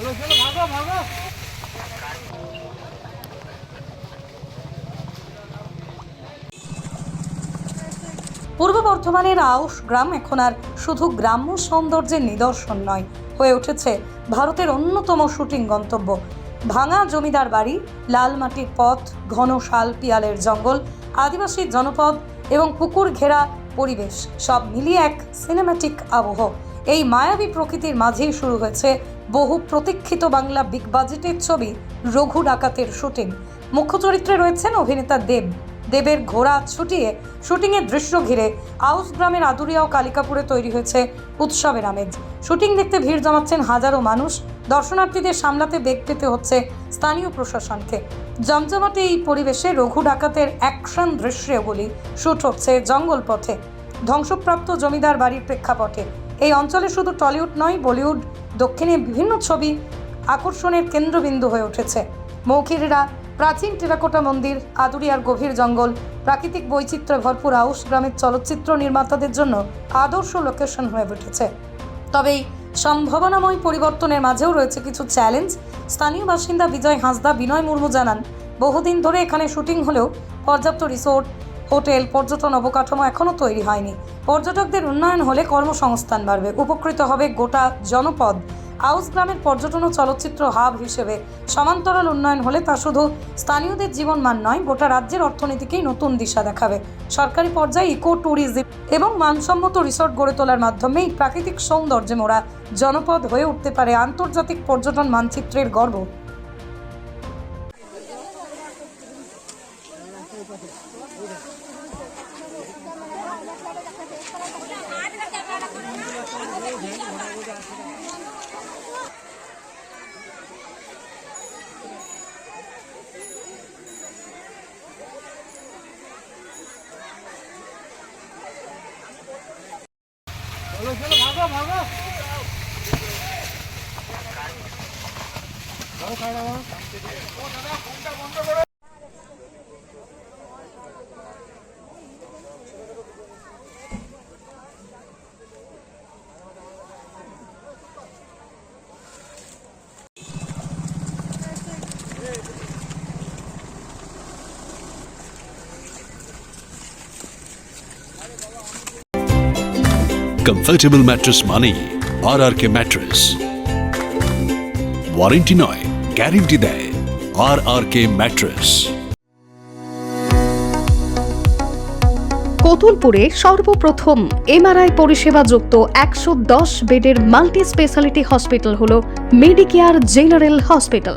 পূর্ব বর্ধমানের আউশ গ্রাম এখন আর শুধু গ্রাম্য সৌন্দর্যের নিদর্শন নয়, হয়ে উঠেছে ভারতের অন্যতম শুটিং গন্তব্য। ভাঙা জমিদার বাড়ি, লাল মাটির পথ, ঘন শাল পিয়ালের জঙ্গল, আদিবাসী জনপদ এবং পুকুর ঘেরা পরিবেশ, সব মিলিয়ে এক সিনেম্যাটিক আবহ। এই মায়াবী প্রকৃতির মাঝেই শুরু হয়েছে বহু প্রতীক্ষিত বাংলা বিগ বাজেটের ছবি রঘু ডাকাতের শুটিং। মুখ্য চরিত্রে রয়েছেন অভিনেতা দেব। দেবের ঘোড়া ছুটিয়ে শুটিংয়ের দৃশ্য ঘিরে আউস গ্রামের আদুরিয়া ও কালিকাপুরে তৈরি হয়েছে উৎসবের আমেজ। শুটিং দেখতে ভিড় জমাচ্ছেন হাজারো মানুষ। দর্শনার্থীদের সামলাতে বেগ পেতে হচ্ছে স্থানীয় প্রশাসনকে। জমজমাটে এই পরিবেশে রঘু ডাকাতের অ্যাকশন দৃশ্যগুলি শুট হচ্ছে জঙ্গল পথে। ধ্বংসপ্রাপ্ত জমিদার বাড়ির প্রেক্ষাপটে। এই অঞ্চলে শুধু টলিউড নয়, বলিউড দক্ষিণে বিভিন্ন ছবি আকর্ষণের কেন্দ্রবিন্দু হয়ে উঠেছে। মৌখিরা প্রাচীন টেরাকোটা মন্দির, আদুরিয়ার গভীর জঙ্গল, প্রাকৃতিক বৈচিত্র্যে ভরপুর আউশ গ্রামের চলচ্চিত্র নির্মাতাদের জন্য আদর্শ লোকেশন হয়ে উঠেছে। তবে এই সম্ভাবনাময় পরিবর্তনের মাঝেও রয়েছে কিছু চ্যালেঞ্জ। স্থানীয় বাসিন্দা বিজয় হাঁসদা বিনয় মুর্মু জানান, বহুদিন ধরে এখানে শুটিং হলেও পর্যাপ্ত রিসোর্ট হোটেল, পর্যটন অবকাঠামো এখনও তৈরি হয়নি। পর্যটকদের উন্নয়ন হলে কর্মসংস্থান বাড়বে। উপকৃত হবে গোটা জনপদ। আউস গ্রামের পর্যটন ও চলচ্চিত্র হাব হিসেবে সমান্তরাল উন্নয়ন হলে তা শুধু স্থানীয়দের জীবনমান নয়, গোটা রাজ্যের অর্থনীতিকেই নতুন দিশা দেখাবে। সরকারি পর্যায়ে ইকো ট্যুরিজম এবং মানসম্মত রিসোর্ট গড়ে তোলার মাধ্যমে এই প্রাকৃতিক সৌন্দর্যে মোড়া জনপদ হয়ে উঠতে পারে আন্তর্জাতিক পর্যটন মানচিত্রের গর্ব। দাদা ফোনটা বন্ধ করো। কমফোর্টেবল ম্যাট্রেস মানেই R R K mattress warranty নয় গ্যারেন্টি দেয় আর আর কে ম্যাট্রেস কতুলপুরে সর্বপ্রথম এমআরআই পরিষেবা যুক্ত একশো দশ বেডের মাল্টি স্পেশালিটি হসপিটাল হল মেডিকেয়ার জেনারেল হসপিটাল